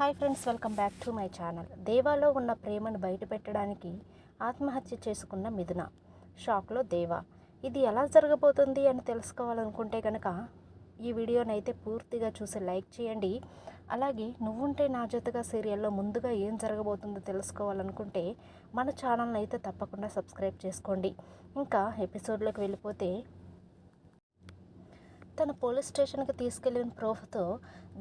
Hi friends welcome back to my channel. దేవాలో ఉన్న ప్రేమను బయటపెట్టడానికి ఆత్మహత్య చేసుకున్న మిథున షాక్లో దేవా. ఇది ఎలా జరగబోతుంది అని తెలుసుకోవాలనుకుంటే కనుక ఈ వీడియోనైతే పూర్తిగా చూసి లైక్ చేయండి. అలాగే నువ్వుంటే నా జతగా సీరియల్లో ముందుగా ఏం జరగబోతుందో తెలుసుకోవాలనుకుంటే మన ఛానల్ని అయితే తప్పకుండా సబ్స్క్రైబ్ చేసుకోండి. ఇంకా ఎపిసోడ్లోకి వెళ్ళిపోతే తన పోలీస్ స్టేషన్కి తీసుకెళ్ళిన ప్రోఫ్తో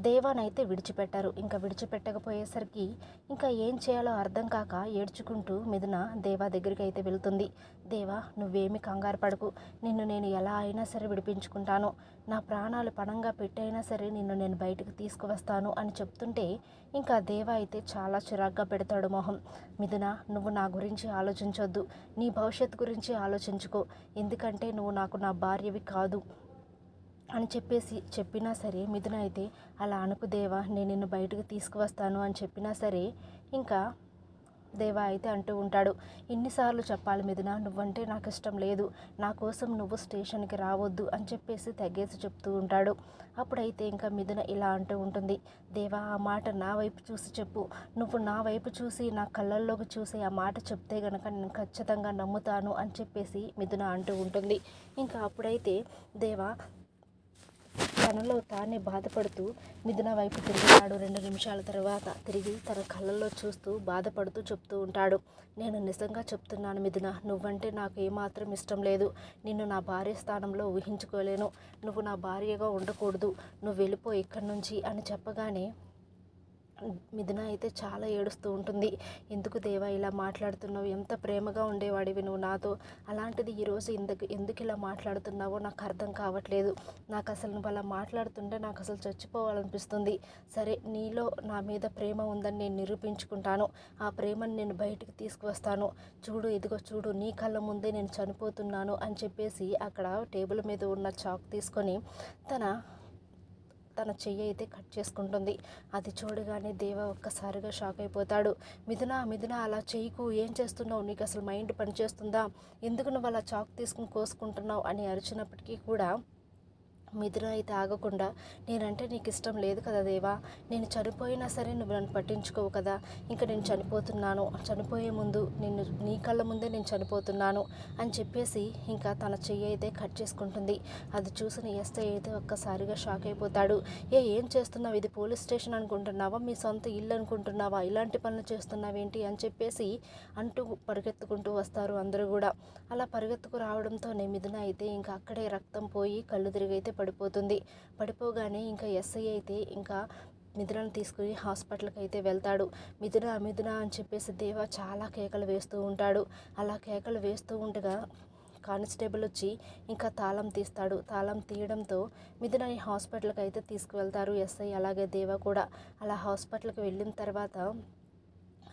దేవానైతే విడిచిపెట్టారు. ఇంకా విడిచిపెట్టకపోయేసరికి ఇంకా ఏం చేయాలో అర్థం కాక ఏడ్చుకుంటూ మిథున దేవా దగ్గరికి అయితే వెళ్తుంది. దేవా నువ్వేమి కంగారు పడకు. నిన్ను నేను ఎలా అయినా సరే విడిపించుకుంటాను. నా ప్రాణాలు పణంగా పెట్టైనా సరే నిన్ను నేను బయటకు తీసుకువస్తాను అని చెప్తుంటే ఇంకా దేవా అయితే చాలా చిరాగ్గా పెడతాడు మొహం. మిథున నువ్వు నా గురించి ఆలోచించొద్దు. నీ భవిష్యత్తు గురించి ఆలోచించుకో. ఎందుకంటే నువ్వు నాకు నా భార్యవి కాదు. అని చెప్పేసి చెప్పినా సరే మిథున అయితే అలా అనుకు దేవా నేను నిన్ను బయటకు తీసుకువస్తాను అని చెప్పినా సరే ఇంకా దేవా అయితే అంటూ ఉంటాడు. ఇన్నిసార్లు చెప్పాలి మిథున నువ్వంటే నాకు ఇష్టం లేదు. నా కోసం నువ్వు స్టేషన్కి రావద్దు అని చెప్పేసి తగ్గేసి చెప్తూ ఉంటాడు. అప్పుడైతే ఇంకా మిథున ఇలా అంటూ ఉంటుంది. దేవా ఆ మాట నా వైపు చూసి చెప్పు. నువ్వు నా వైపు చూసి నా కళ్ళల్లోకి చూసి ఆ మాట చెప్తే గనక నేను ఖచ్చితంగా నమ్ముతాను అని చెప్పేసి మిథున అంటూ ఉంటుంది. ఇంకా అప్పుడైతే దేవా తనలో తానే బాధపడుతూ మిథున వైపు తిరుగుతాడు. రెండు నిమిషాల తర్వాత తిరిగి తన కళ్ళల్లో చూస్తూ బాధపడుతూ చెప్తూ ఉంటాడు. నేను నిజంగా చెప్తున్నాను మిథున నువ్వంటే నాకు ఏమాత్రం ఇష్టం లేదు. నిన్ను నా భార్య స్థానంలో ఊహించుకోలేను. నువ్వు నా భార్యగా ఉండకూడదు. నువ్వు వెళ్ళిపో ఇక్కడి నుంచి అని చెప్పగానే మిథున అయితే చాలా ఏడుస్తూ ఉంటుంది. ఎందుకు దేవా ఇలా మాట్లాడుతున్నావు? ఎంత ప్రేమగా ఉండేవాడివి నువ్వు నాతో. అలాంటిది ఈరోజు ఎందుకు ఎందుకు ఇలా మాట్లాడుతున్నావో నాకు అర్థం కావట్లేదు. నాకు అసలు నువ్వు అలా మాట్లాడుతుంటే నాకు అసలు చచ్చిపోవాలనిపిస్తుంది. సరే నీలో నా మీద ప్రేమ ఉందని నేను నిరూపించుకుంటాను. ఆ ప్రేమను నేను బయటికి తీసుకువస్తాను. చూడు ఇదిగో చూడు నీ కళ్ళ ముందే నేను చనిపోతున్నాను అని చెప్పేసి అక్కడ టేబుల్ మీద ఉన్న చాక్ తీసుకొని తన తన చెయ్యి అయితే కట్ చేసుకుంటుంది. అది చూడగానే దేవ ఒక్కసారిగా షాక్ అయిపోతాడు. మిథున మిథున అలా చెయ్యకు. ఏం చేస్తున్నావు? నీకు అసలు మైండ్ పనిచేస్తుందా? ఎందుకు నువ్వు అలా చాక్ తీసుకుని కోసుకుంటున్నావు? అని అరిచినప్పటికీ కూడా మిథున అయితే ఆగకుండా నేనంటే నీకు ఇష్టం లేదు కదా దేవా. నేను చనిపోయినా సరే నువ్వు నన్ను పట్టించుకోవు కదా. ఇంకా నేను చనిపోతున్నాను. చనిపోయే ముందు నిన్ను నీ కళ్ళ ముందే నేను చనిపోతున్నాను అని చెప్పేసి ఇంకా తన చెయ్యి అయితే కట్ చేసుకుంటుంది. అది చూసిన ఎస్ఐ అయితే ఒక్కసారిగా షాక్ అయిపోతాడు. ఏ ఏం చేస్తున్నావు? ఇది పోలీస్ స్టేషన్ అనుకుంటున్నావా? మీ సొంత ఇల్లు అనుకుంటున్నావా? ఇలాంటి పనులు చేస్తున్నావేంటి? అని చెప్పేసి అంటూ పరిగెత్తుకుంటూ వస్తారు అందరూ కూడా. అలా పరిగెత్తుకు రావడంతోనే మిథున అయితే ఇంకా అక్కడే రక్తం పోయి కళ్ళు తిరిగైతే పడిపోతుంది. పడిపోగానే ఇంకా ఎస్ఐ అయితే ఇంకా మిథునను తీసుకుని హాస్పిటల్కి అయితే వెళ్తాడు. మిథున మిథున అని చెప్పేసి దేవ చాలా కేకలు వేస్తూ ఉంటాడు. అలా కేకలు వేస్తూ ఉండగా కానిస్టేబుల్ వచ్చి ఇంకా తాళం తీస్తాడు. తాళం తీయడంతో మిథునని హాస్పిటల్కి అయితే తీసుకువెళ్తారు ఎస్ఐ అలాగే దేవ కూడా. అలా హాస్పిటల్కి వెళ్ళిన తర్వాత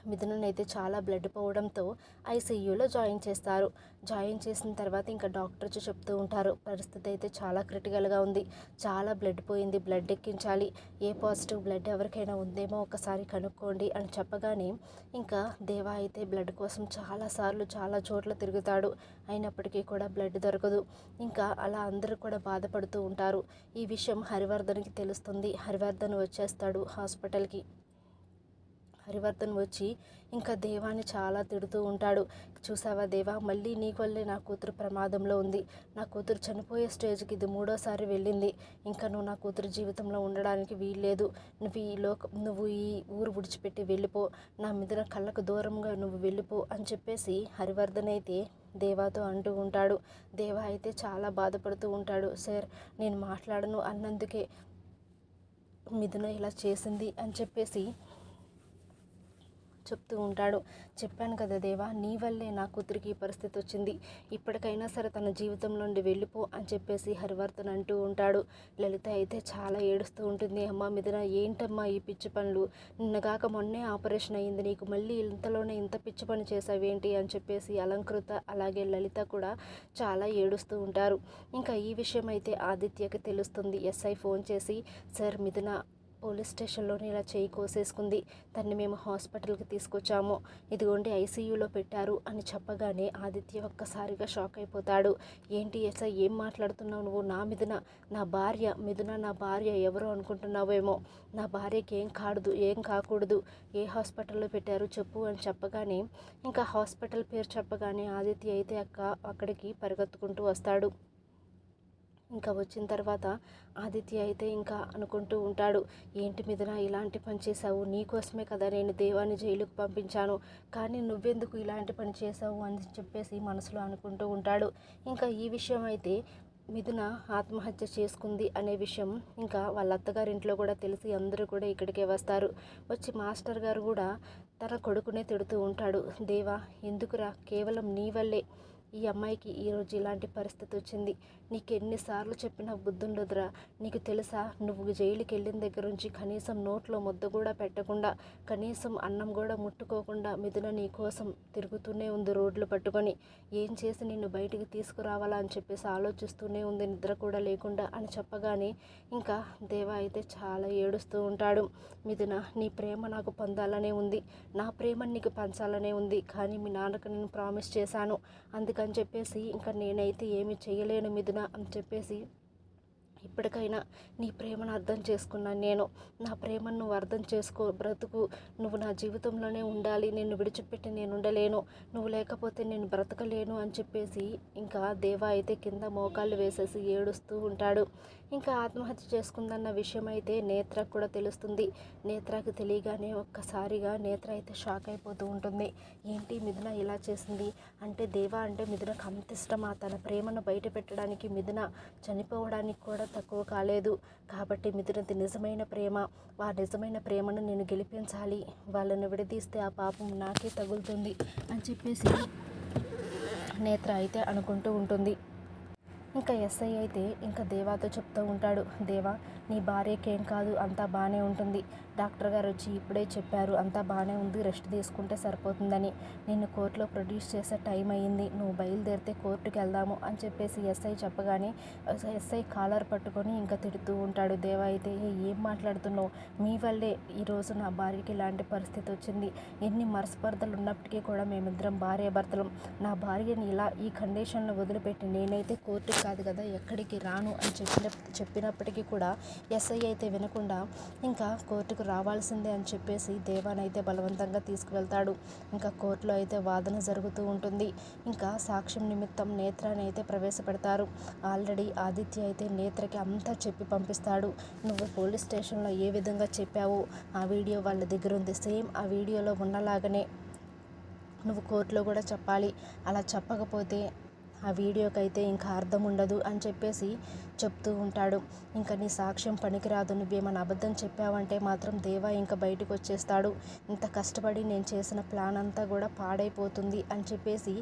మిథునైతే చాలా బ్లడ్ పోవడంతో ఐసీయూలో జాయిన్ చేస్తారు. జాయిన్ చేసిన తర్వాత ఇంకా డాక్టర్ వచ్చి చెప్తూ ఉంటారు పరిస్థితి అయితే చాలా క్రిటికల్గా ఉంది. చాలా బ్లడ్ పోయింది బ్లడ్ ఎక్కించాలి. ఏ పాజిటివ్ బ్లడ్ ఎవరికైనా ఉందేమో ఒకసారి కనుక్కోండి అని చెప్పగానే ఇంకా దేవా అయితే బ్లడ్ కోసం చాలాసార్లు చాలా చోట్ల తిరుగుతాడు. అయినప్పటికీ కూడా బ్లడ్ దొరకదు. ఇంకా అలా అందరూ కూడా బాధపడుతూ ఉంటారు. ఈ విషయం హరివర్ధన్కి తెలుస్తుంది. హరివర్ధన్ వచ్చేస్తాడు హాస్పిటల్కి. హరివర్ధన్ వచ్చి ఇంకా దేవాన్ని చాలా తిడుతూ ఉంటాడు. చూసావా దేవా మళ్ళీ నీకు వల్లే నా కూతురు ప్రమాదంలో ఉంది. నా కూతురు చనిపోయే స్టేజ్కి ఇది మూడోసారి వెళ్ళింది. ఇంకా నువ్వు నా కూతురు జీవితంలో ఉండడానికి వీల్లేదు. నువ్వు ఈ లోక నువ్వు ఈ ఊరు విడిచిపెట్టి వెళ్ళిపో. నా మీద కళ్ళకు దూరంగా నువ్వు వెళ్ళిపో అని చెప్పేసి హరివర్ధన్ అయితే దేవాతో అంటూ ఉంటాడు. దేవా అయితే చాలా బాధపడుతూ ఉంటాడు. సార్ నేను మాట్లాడను అన్నందుకే మిథున ఇలా చేసింది అని చెప్పేసి చెప్తూ ఉంటాడు. చెప్పాను కదా దేవా నీ వల్లే నా కూతురికి ఈ పరిస్థితి వచ్చింది. ఇప్పటికైనా సరే తన జీవితం నుండి వెళ్ళిపో అని చెప్పేసి హరివర్ధన్ అంటూ ఉంటాడు. లలిత అయితే చాలా ఏడుస్తూ ఉంటుంది. అమ్మ మిథున ఏంటమ్మా ఈ పిచ్చి పనులు? నిన్నగాక మొన్నే ఆపరేషన్ అయ్యింది. నీకు మళ్ళీ ఇంతలోనే ఇంత పిచ్చి పని చేసావేంటి అని చెప్పేసి అలంకృత అలాగే లలిత కూడా చాలా ఏడుస్తూ ఉంటారు. ఇంకా ఈ విషయం అయితే ఆదిత్యకి తెలుస్తుంది. ఎస్ఐ ఫోన్ చేసి సార్ మిథున పోలీస్ స్టేషన్లోనే ఇలా చేయి కోసేసుకుంది. తన్ని మేము హాస్పిటల్కి తీసుకొచ్చాము. ఇదిగోండి ఐసీయూలో పెట్టారు అని చెప్పగానే ఆదిత్య ఒక్కసారిగా షాక్ అయిపోతాడు. ఏంటి ఎస్ఐ ఏం మాట్లాడుతున్నావు నువ్వు? నా మిథున నా భార్య మిథున నా భార్య ఎవరో అనుకుంటున్నావేమో నా భార్యకి ఏం కాడదు ఏం కాకూడదు. ఏ హాస్పిటల్లో పెట్టారు చెప్పు అని చెప్పగానే ఇంకా హాస్పిటల్ పేరు చెప్పగానే ఆదిత్య అయితే అక్క అక్కడికి పరిగెత్తుకుంటూ వస్తాడు. ఇంకా వచ్చిన తర్వాత ఆదిత్య అయితే ఇంకా అనుకుంటూ ఉంటాడు ఏంటి మిథున ఇలాంటి పని చేశావు? నీకోసమే కదా నేను దేవాన్ని జైలుకు పంపించాను. కానీ నువ్వెందుకు ఇలాంటి పని చేసావు అని చెప్పేసి మనసులో అనుకుంటూ ఉంటాడు. ఇంకా ఈ విషయం అయితే మిథున ఆత్మహత్య చేసుకుంది అనే విషయం ఇంకా వాళ్ళ అత్తగారింట్లో కూడా తెలిసి అందరూ కూడా ఇక్కడికే వస్తారు. వచ్చి మాస్టర్ గారు కూడా తన కొడుకునే తిడుతూ ఉంటాడు దేవా ఎందుకురా? కేవలం నీ వల్లే ఈ అమ్మాయికి ఈరోజు ఇలాంటి పరిస్థితి వచ్చింది. నీకు ఎన్నిసార్లు చెప్పినా బుద్ధుండదురా. నీకు తెలుసా నువ్వు జైలుకి వెళ్ళిన దగ్గర నుంచి కనీసం నోట్లో ముద్ద కూడా పెట్టకుండా కనీసం అన్నం కూడా ముట్టుకోకుండా మిథున నీ కోసం తిరుగుతూనే ఉంది రోడ్లు పట్టుకొని. ఏం చేసి నిన్ను బయటికి తీసుకురావాలా అని చెప్పేసి ఆలోచిస్తూనే ఉంది నిద్ర కూడా లేకుండా అని చెప్పగానే ఇంకా దేవ అయితే చాలా ఏడుస్తూ ఉంటాడు. మిథున నీ ప్రేమ నాకు పొందాలనే ఉంది. నా ప్రేమ నీకు పంచాలనే ఉంది. కానీ మీ నాన్నకు నేను ప్రామిస్ చేశాను. అందుకని చెప్పేసి ఇంకా నేనైతే ఏమి చేయలేను మిథున. అని చెప్పేసి ఇప్పటికైనా నీ ప్రేమను అర్థం చేసుకున్నాను నేను. నా ప్రేమను నువ్వు అర్థం చేసుకో బ్రతుకు. నువ్వు నా జీవితంలోనే ఉండాలి. నిన్ను విడిచిపెట్టి నేను ఉండలేను. నువ్వు లేకపోతే నేను బ్రతకలేను అని చెప్పేసి ఇంకా దేవా అయితే కింద మోకాళ్ళు వేసేసి ఏడుస్తూ ఉంటాడు. ఇంకా ఆత్మహత్య చేసుకుందన్న విషయం అయితే నేత్రకు కూడా తెలుస్తుంది. నేత్రకి తెలియగానే ఒక్కసారిగా నేత్ర అయితే షాక్ అయిపోతూ ఉంటుంది. ఏంటి మిథున ఇలా చేసింది? అంటే దేవా అంటే మిథునకు అంత ఇష్టమా? తన ప్రేమను బయట పెట్టడానికి మిథున చనిపోవడానికి కూడా తక్కువ కాలేదు. కాబట్టి మిథునది నిజమైన ప్రేమ. ఆ నిజమైన ప్రేమను నేను గెలిపించాలి. వాళ్ళను విడదీస్తే ఆ పాపం నాకే తగులుతుంది అని చెప్పేసి నేత్ర అయితే అనుకుంటూ ఉంటుంది. ఇంకా ఎస్ఐ అయితే ఇంకా దేవాతో చెప్తూ ఉంటాడు దేవా నీ భార్యకేం కాదు అంతా బాగానే ఉంటుంది. డాక్టర్ గారు వచ్చి ఇప్పుడే చెప్పారు అంతా బాగానే ఉంది రెస్ట్ తీసుకుంటే సరిపోతుందని. నిన్ను కోర్టులో ప్రొడ్యూస్ చేసే టైం అయ్యింది నువ్వు బయలుదేరితే కోర్టుకి వెళ్దాము అని చెప్పేసి ఎస్ఐ చెప్పగానే ఎస్ఐ కాలర్ పట్టుకొని ఇంకా తిడుతూ ఉంటాడు. దేవా అయితే ఏం మాట్లాడుతున్నావు? మీ వల్లే ఈరోజు నా భార్యకి ఇలాంటి పరిస్థితి వచ్చింది. ఎన్ని మనస్పర్ధలు ఉన్నప్పటికీ కూడా మేమిద్దరం భార్య భర్తలం నా భార్యని ఇలా ఈ కండిషన్లో వదిలిపెట్టి నేనైతే కోర్టుకి కాదు కదా ఎక్కడికి రాను అని చెప్పిన చెప్పినప్పటికీ కూడా ఎస్ఐ అయితే వినకుండా ఇంకా కోర్టుకు రావాల్సిందే అని చెప్పేసి దేవానైతే బలవంతంగా తీసుకువెళ్తాడు. ఇంకా కోర్టులో అయితే వాదన జరుగుతూ ఉంటుంది. ఇంకా సాక్ష్యం నిమిత్తం నేత్రాన్ని అయితే ప్రవేశపెడతారు. ఆల్రెడీ ఆదిత్య అయితే నేత్రకి అంతా చెప్పి పంపిస్తాడు. నువ్వు పోలీస్ స్టేషన్లో ఏ విధంగా చెప్పావో? ఆ వీడియో వాళ్ళ దగ్గర ఉంది. సేమ్ ఆ వీడియోలో ఉన్నలాగానే నువ్వు కోర్టులో కూడా చెప్పాలి. అలా చెప్పకపోతే ఆ వీడియోకి అయితే ఇంకా అర్థం ఉండదు అని చెప్పేసి చెప్తూ ఉంటాడు. ఇంకా నీ సాక్ష్యం పనికిరాదు నువ్వేమైనా అబద్ధం చెప్పావంటే మాత్రం దేవా ఇంకా బయటకు వచ్చేస్తాడు ఇంత కష్టపడి నేను చేసిన ప్లాన్ అంతా కూడా పాడైపోతుంది అని చెప్పేసి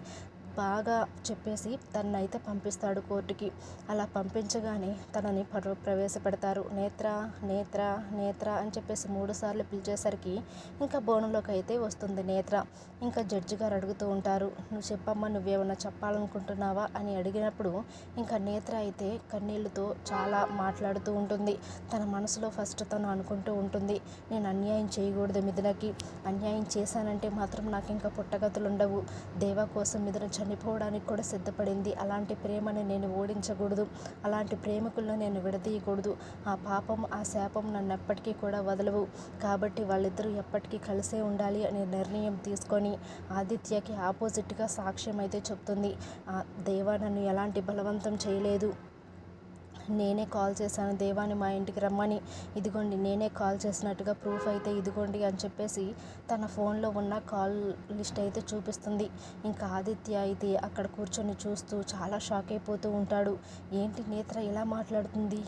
బాగా చెప్పేసి తనైతే పంపిస్తాడు కోర్టుకి. అలా పంపించగానే తనని ప్రవేశపెడతారు. నేత్ర నేత్ర నేత్ర అని చెప్పేసి మూడు సార్లు పిలిచేసరికి ఇంకా బోనంలోకి అయితే వస్తుంది నేత్ర. ఇంకా జడ్జి గారు అడుగుతూ ఉంటారు నువ్వు చెప్పమ్మా నువ్వేమన్నా చెప్పాలనుకుంటున్నావా? అని అడిగినప్పుడు ఇంకా నేత్ర అయితే కన్నీళ్ళతో చాలా మాట్లాడుతూ ఉంటుంది. తన మనసులో ఫస్ట్ తను అనుకుంటూ ఉంటుంది నేను అన్యాయం చేయకూడదు మిథునకి. అన్యాయం చేశానంటే మాత్రం నాకు ఇంకా పుట్టగతులు ఉండవు దేవా కోసం మిథున చనిపోవడానికి కూడా సిద్ధపడింది. అలాంటి ప్రేమని నేను ఓడించకూడదు. అలాంటి ప్రేమికులను నేను విడదీయకూడదు. ఆ పాపం ఆ శాపం నన్ను ఎప్పటికీ కూడా వదలవు. కాబట్టి వాళ్ళిద్దరూ ఎప్పటికీ కలిసే ఉండాలి అనే నిర్ణయం తీసుకొని ఆదిత్యకి ఆపోజిట్గా సాక్ష్యం అయితే చెప్తుంది. దేవా నన్ను ఎలాంటి బలవంతం చేయలేదు. నేనే కాల్ చేశాను దేవాని మా ఇంటికి రమ్మని. ఇదిగోండి నేనే కాల్ చేసినట్టుగా ప్రూఫ్ అయితే ఇదిగోండి అని చెప్పేసి తన ఫోన్లో ఉన్న కాల్ లిస్ట్ అయితే చూపిస్తుంది. ఇంకా ఆదిత్య అయితే అక్కడ కూర్చొని చూస్తూ చాలా షాక్ అయిపోతూ ఉంటాడు. ఏంటి నేత్ర ఇలా మాట్లాడుతుంది?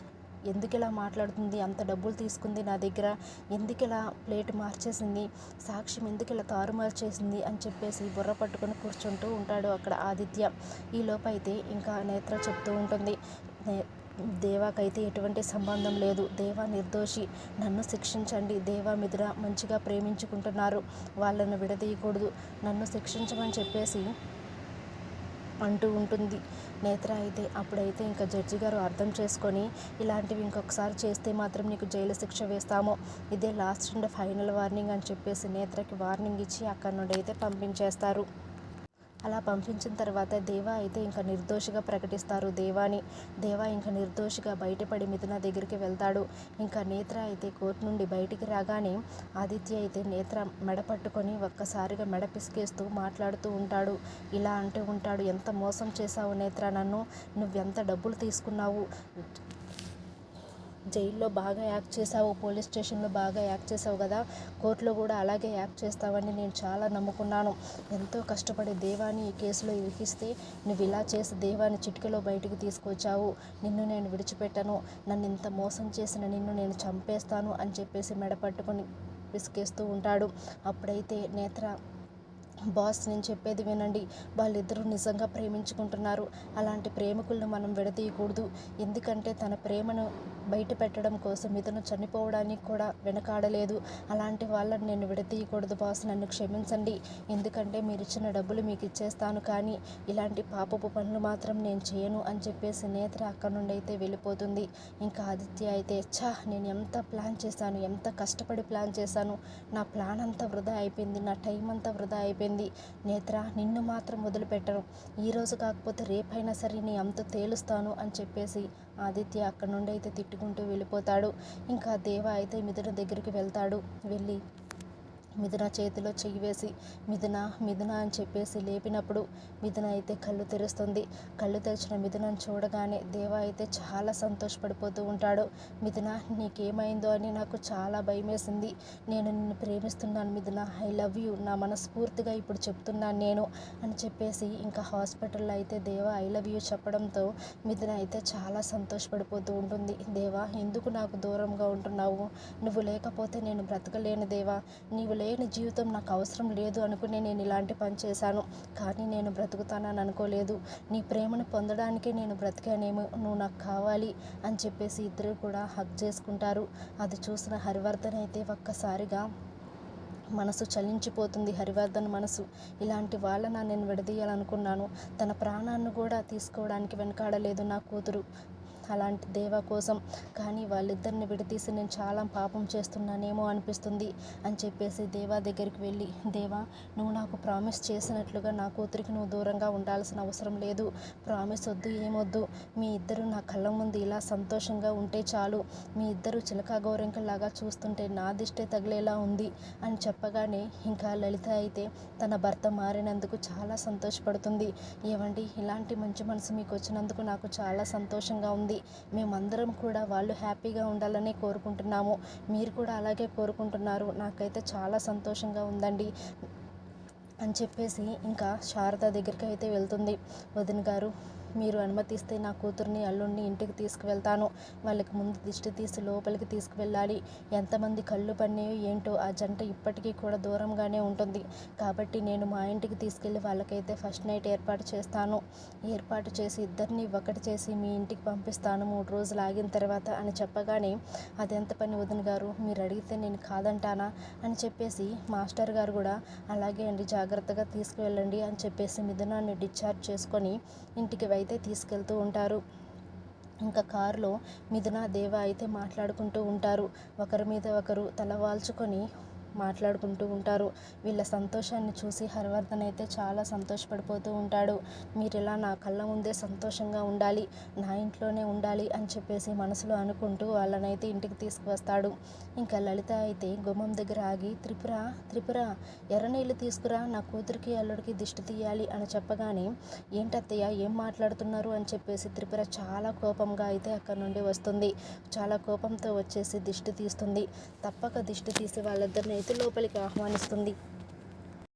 ఎందుకు ఇలా మాట్లాడుతుంది? అంత డబ్బులు తీసుకుంది నా దగ్గర. ఎందుకు ఇలా ప్లేట్ మార్చేసింది? సాక్ష్యం ఎందుకు ఇలా తారుమారు చేసింది అని చెప్పేసి బుర్ర పట్టుకొని కూర్చుంటూ ఉంటాడు అక్కడ ఆదిత్య. ఈ లోపైతే ఇంకా నేత్ర చెప్తూ ఉంటుంది. దేవాకైతే ఎటువంటి సంబంధం లేదు. దేవా నిర్దోషి నన్ను శిక్షించండి. దేవా మిథున మంచిగా ప్రేమించుకుంటున్నారు. వాళ్ళను విడదీయకూడదు. నన్ను శిక్షించమని చెప్పేసి అంటూ ఉంటుంది. నేత్ర అయితే అప్పుడైతే ఇంకా జడ్జి గారు అర్థం చేసుకొని ఇలాంటివి ఇంకొకసారి చేస్తే మాత్రం నీకు జైలు శిక్ష వేస్తాము. ఇదే లాస్ట్ అండ్ ఫైనల్ వార్నింగ్ అని చెప్పేసి నేత్రకి వార్నింగ్ ఇచ్చి అక్కడి నుండి అయితే పంపించేస్తారు. అలా పంపించిన తర్వాత దేవా అయితే ఇంకా నిర్దోషిగా ప్రకటిస్తారు. దేవాని దేవా ఇంకా నిర్దోషిగా బయటపడి మిథున దగ్గరికి వెళ్తాడు. ఇంకా నేత్ర అయితే కోర్టు నుండి బయటికి రాగానే ఆదిత్య అయితే నేత్ర మెడ పట్టుకొని ఒక్కసారిగా మెడ పిసికేస్తూ మాట్లాడుతూ ఉంటాడు. ఇలా అంటూ ఉంటాడు. ఎంత మోసం చేశావు నేత్ర నన్ను? నువ్వెంత డబ్బులు తీసుకున్నావు? జైల్లో బాగా యాక్ట్ చేసావు పోలీస్ స్టేషన్లో బాగా యాక్ట్ చేసావు కదా కోర్టులో కూడా అలాగే యాక్ట్ చేస్తావని నేను చాలా నమ్ముకున్నాను. ఎంతో కష్టపడి దేవాన్ని ఈ కేసులో ఇరికిస్తే నువ్వు ఇలా చేసి దేవాన్ని చిటికలో బయటికి తీసుకొచ్చావు. నిన్ను నేను విడిచిపెట్టను. నన్ను ఇంత మోసం చేసిన నిన్ను నేను చంపేస్తాను అని చెప్పేసి మెడ పట్టుకొని పిసికేస్తూ ఉంటాడు. అప్పుడైతే నేత్ర బాస్ నేను చెప్పేది వినండి. వాళ్ళిద్దరూ నిజంగా ప్రేమించుకుంటున్నారు. అలాంటి ప్రేమికులను మనం విడదీయకూడదు ఎందుకంటే తన ప్రేమను బయట పెట్టడం కోసం ఇతను చనిపోవడానికి కూడా వెనకాడలేదు. అలాంటి వాళ్ళని నేను విడతీయకూడదు బాస్ నన్ను క్షమించండి. ఎందుకంటే మీరు ఇచ్చిన డబ్బులు మీకు ఇచ్చేస్తాను కానీ ఇలాంటి పాపపు పనులు మాత్రం నేను చేయను అని చెప్పేసి నేత్ర అక్కడ నుండి అయితే వెళ్ళిపోతుంది. ఇంకా ఆదిత్య అయితే ఛా నేను ఎంత ప్లాన్ చేశాను ఎంత కష్టపడి ప్లాన్ చేశాను. నా ప్లాన్ అంతా వృధా అయిపోయింది నా టైం అంతా వృధా అయిపోయింది. నేత్ర నిన్ను మాత్రం వదిలిపెట్టను. ఈరోజు కాకపోతే రేపైనా సరే నీ అంత తేలుస్తాను అని చెప్పేసి ఆదిత్య అక్కడ నుండి అయితే తిట్టుకుంటూ వెళ్ళిపోతాడు. ఇంకా దేవ అయితే మిథున దగ్గరికి వెళ్తాడు. వెళ్ళి మిథున చేతిలో చెయ్యి వేసి మిథున మిథున అని చెప్పేసి లేపినప్పుడు మిథున అయితే కళ్ళు తెరుస్తుంది. కళ్ళు తెరిచిన మిథునను చూడగానే దేవ అయితే చాలా సంతోషపడిపోతూ ఉంటాడు. మిథున నీకేమైందో అని నాకు చాలా భయమేసింది. నేను నిన్ను ప్రేమిస్తున్నాను మిథున. I love you. నా మనస్ఫూర్తిగా ఇప్పుడు చెప్తున్నాను నేను అని చెప్పేసి ఇంకా హాస్పిటల్లో అయితే దేవ ఐ లవ్ యూ చెప్పడంతో మిథున అయితే చాలా సంతోషపడిపోతూ ఉంటుంది. దేవా ఎందుకు నాకు దూరంగా ఉంటున్నావు? నువ్వు లేకపోతే నేను బ్రతకలేను దేవా. నీవు లే సరైన జీవితం నాకు అవసరం లేదు అనుకునే నేను ఇలాంటి పని చేశాను. కానీ నేను బ్రతుకుతానని అనుకోలేదు. నీ ప్రేమను పొందడానికే నేను బ్రతికానేమో నువ్వు నాకు కావాలి అని చెప్పేసి ఇద్దరు కూడా హక్ చేసుకుంటారు. అది చూసిన హరివర్ధన్ అయితే ఒక్కసారిగా మనసు చలించిపోతుంది. హరివర్ధన్ మనసు ఇలాంటి వాళ్ళన నేను విడదీయాలనుకున్నాను. తన ప్రాణాన్ని కూడా తీసుకోవడానికి వెనకాడలేదు నా కూతురు. అలాంటి దేవ కోసం. కానీ వాళ్ళిద్దరిని విడదీసి నేను చాలా పాపం చేస్తున్నానేమో అనిపిస్తుంది అని చెప్పేసి దేవా దగ్గరికి వెళ్ళి దేవా నువ్వు నాకు ప్రామిస్ చేసినట్లుగా నా కూతురికి నువ్వు దూరంగా ఉండాల్సిన అవసరం లేదు. ప్రామిస్ వద్దు ఏమొద్దు. మీ ఇద్దరు నా కళ్ళ ముందు ఇలా సంతోషంగా ఉంటే చాలు. మీ ఇద్దరు చిలక గౌరింకలాగా చూస్తుంటే నా దిష్టే తగిలేలా ఉంది అని చెప్పగానే ఇంకా లలిత అయితే తన భర్త మారినందుకు చాలా సంతోషపడుతుంది. ఏవండి ఇలాంటి మంచి మనసు మీకు వచ్చినందుకు నాకు చాలా సంతోషంగా ఉంది. మేమందరం కూడా వాళ్ళు హ్యాపీగా ఉండాలని కోరుకుంటున్నాము. మీరు కూడా అలాగే కోరుకుంటున్నారు. నాకైతే చాలా సంతోషంగా ఉందండి అని చెప్పేసి ఇంకా శారద దగ్గరికి అయితే వెళ్తుంది. వదిన గారు మీరు అనుమతిస్తే నా కూతుర్ని అల్లుడిని ఇంటికి తీసుకువెళ్తాను. వాళ్ళకి ముందు దిష్టి తీసి లోపలికి తీసుకువెళ్ళాలి. ఎంతమంది కళ్ళు పన్నాయో ఏంటో ఆ జంట ఇప్పటికీ కూడా దూరంగానే ఉంటుంది. కాబట్టి నేను మా ఇంటికి తీసుకెళ్ళి వాళ్ళకైతే ఫస్ట్ నైట్ ఏర్పాటు చేస్తాను. ఏర్పాటు చేసి ఇద్దరిని ఒకటి చేసి మీ ఇంటికి పంపిస్తాను. మూడు రోజులు ఆగిన తర్వాత అని చెప్పగానే అదెంత పని వదిన గారు? మీరు అడిగితే నేను కాదంటానా? అని చెప్పేసి మాస్టర్ గారు కూడా అలాగే అండి జాగ్రత్తగా తీసుకువెళ్ళండి అని చెప్పేసి మిథునాన్ని డిశ్చార్జ్ చేసుకొని ఇంటికి అయితే తీసుకెళ్తూ ఉంటారు. ఇంకా కారులో మిథున దేవ అయితే మాట్లాడుకుంటూ ఉంటారు. ఒకరి మీద ఒకరు తల వాల్చుకొని మాట్లాడుకుంటూ ఉంటారు. వీళ్ళ సంతోషాన్ని చూసి హరివర్ధన్ అయితే చాలా సంతోషపడిపోతూ ఉంటాడు. మీరు ఇలా నా కళ్ళ ముందే సంతోషంగా ఉండాలి నా ఇంట్లోనే ఉండాలి అని చెప్పేసి మనసులో అనుకుంటూ వాళ్ళనైతే ఇంటికి తీసుకువస్తాడు. ఇంకా లలిత అయితే గుమ్మం దగ్గర ఆగి త్రిపుర త్రిపుర ఎర్రనీళ్ళు తీసుకురా నా కూతురికి అల్లుడికి దిష్టి తీయాలి అని చెప్పగానే ఏంటత్తయ్య ఏం మాట్లాడుతున్నారు? అని చెప్పేసి త్రిపుర చాలా కోపంగా అయితే అక్కడ నుండి వస్తుంది. చాలా కోపంతో వచ్చేసి దిష్టి తీస్తుంది. తప్పక దిష్టి తీసి వాళ్ళిద్దరిని లోపలికి ఆహ్వానిస్తుంది.